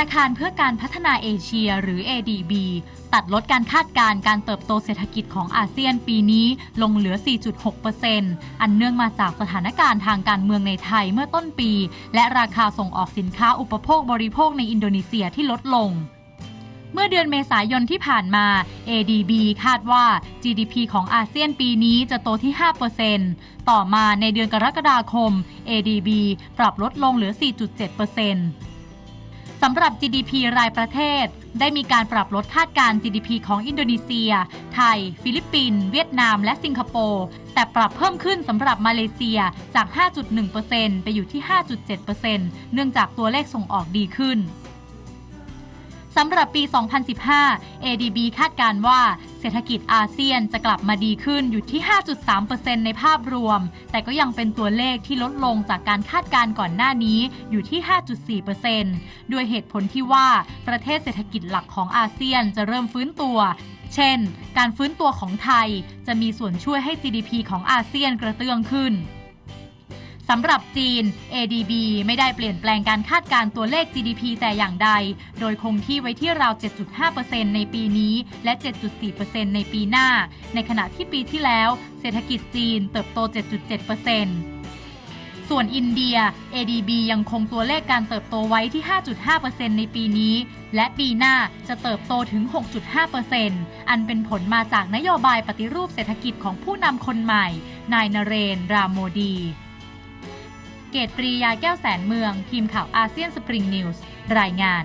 นาคารเพื่อการพัฒนาเอเชียหรือ ADB ตัดลดการคาดการณ์การเติบโตเศรษฐกิจของอาเซียนปีนี้ลงเหลือ 4.6%อันเนื่องมาจากสถานการณ์ทางการเมืองในไทยเมื่อต้นปี และราคาส่งออกสินค้าอุปโภคบริโภคในอินโดนีเซียที่ลดลงเมื่อเดือนเมษายนที่ผ่านมา ADB คาดว่า GDP ของอาเซียนปีนี้จะโตที่ 5%ต่อมาในเดือนกรกฎาคม ADB ปรับลดลงเหลือ 4.7% สำหรับ GDP รายประเทศ ได้มีการปรับลดคาดการ GDP ของอินโดนีเซีย ไทย ฟิลิปปินส์เวียดนาม และสิงคโปร์แต่ปรับเพิ่มขึ้นสำหรับมาเลเซียจาก 5.1%ไปอยู่ที่ 5.7%เนื่องจากตัวเลขส่งออกดีขึ้น สำหรับปี 2015 ADB คาดการว่าเศรษฐกิจอาเซียนจะกลับมาดีขึ้นอยู่ที่ 5.3%ในภาพรวม แต่ก็ยังเป็นตัวเลขที่ลดลงจากการคาดการณ์ก่อนหน้านี้อยู่ที่ 5.4%ด้วยเหตุผลที่ว่าประเทศเศรษฐกิจหลักของอาเซียนจะเริ่มฟื้นตัวเช่น การฟื้นตัวของไทยจะมีส่วนช่วยให้ GDP ของอาเซียนกระเตื้องขึ้น สำหรับจีน ADB ไม่ได้เปลี่ยนแปลงการคาดการ์ตัวเลข GDP แต่อย่างใด โดยคงที่ไว้ที่ราว 7.5%ในปีนี้ และ 7.4%ในปีหน้า ในขณะที่ปีที่แล้วเศรษฐกิจจีนเติบโต 7.7%ส่วนอินเดีย ADB ยังคงตัวเลขการเติบโตไว้ที่ 5.5%ในปีนี้ และปีหน้าจะเติบโตถึง 6.5%อันเป็นผลมาจากนโยบายปฏิรูปเศรษฐกิจของผู้นำคนใหม่ นายนเรน รามโมดี เกตปรียาแก้วแสนเมือง ทีมข่าวอาเซียนสปริงนิวส์ รายงาน